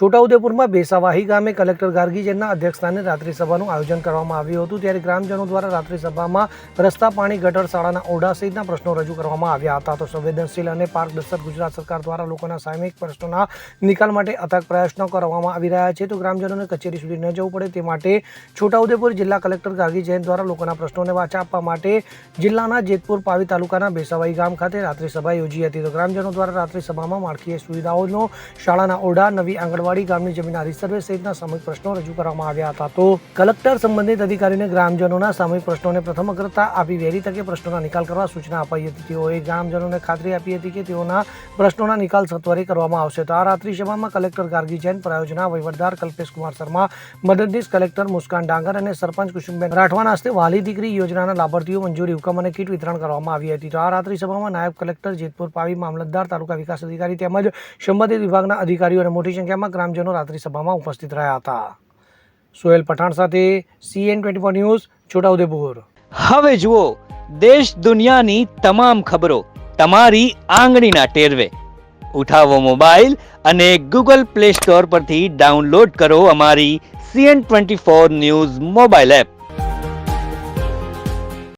છોટાઉદેપુરમાં બેસાવાહી ગામે કલેક્ટર ગાર્ગી જૈનના અધ્યક્ષસ્થાને રાત્રિ સભાનું આયોજન કરવામાં આવ્યું હતું, ત્યારે ગ્રામજનો દ્વારા રાત્રિ સભામાં રસ્તા, પાણી, ગટર, શાળાના ઓરડા સહિતના પ્રશ્નો રજૂ કરવામાં આવ્યા હતા. તો સંવેદનશીલ અને પારદર્શક ગુજરાત સરકાર દ્વારા લોકોના સામયિક પ્રશ્નોના નિકાલ માટે અથાગ પ્રયાસનો કરવામાં આવી રહ્યા છે. તો ગ્રામજનોને કચેરી સુધી ન જવું પડે તે માટે છોટાઉદેપુર જિલ્લા કલેક્ટર ગાર્ગી જૈન દ્વારા લોકોના પ્રશ્નોને વાચા આપવા માટે જિલ્લાના જેતપુર પાવી તાલુકાના બેસાવાહી ગામ ખાતે રાત્રિ સભા યોજી હતી. તો ગ્રામજનો દ્વારા રાત્રિ સભામાં માળખીય સુવિધાઓનો શાળાના ઓરડા, નવી આંગણવાડી ગામની જમીનના રિસર્વે સહિતના સામૂહિક પ્રશ્નો રજૂ કરવામાં આવ્યા હતા. તો કલેક્ટર સંબંધિત અધિકારીને ગ્રામજનોના સામૂહિક પ્રશ્નોને પ્રથમ અગ્રતા આપી વહેલી તકે પ્રશ્નોના નિકાલ કરવા સૂચના અપાઈ હતી. તેઓએ ગ્રામજનોને ખાતરી આપી હતી કે તેઓના પ્રશ્નોના નિકાલ સત્વરે કરવામાં આવશે. તો આ રાત્રિ સભામાં કલેક્ટર ગાર્ગી જૈન, પ્રાયોજના વહીવટદાર કલ્પેશ કુમાર શર્મા, મદદનીશ કલેક્ટર મુસ્કાન ડાંગર અને સરપંચ કુસુમબેન રાઠવાના હસ્તે વાલી દીકરી યોજનાના લાભાર્થીઓ મંજૂરી હુકમ અને કીટ વિતરણ કરવામાં આવી હતી. તો આ રાત્રિ સભામાં નાયબ કલેક્ટર જેતપુર પાવી, મામલતદાર, તાલુકા વિકાસ અધિકારી તેમજ સંબંધિત વિભાગના અધિકારીઓ અને મોટી સંખ્યામાં ગ્રામજનો રાત્રિ સભામાં ઉપસ્થિત રહ્યા હતા. સોહેલ પઠાણ સાથે CN twenty four news Chhota Udepur. હવે જુઓ, દેશ દુનિયાની તમામ ખબરો તમારી આંગળીના ટેરવે. ઉઠાવો મોબાઈલ અને ગૂગલ પ્લે સ્ટોર પરથી ડાઉનલોડ કરો અમારી CN twenty four news mobile app.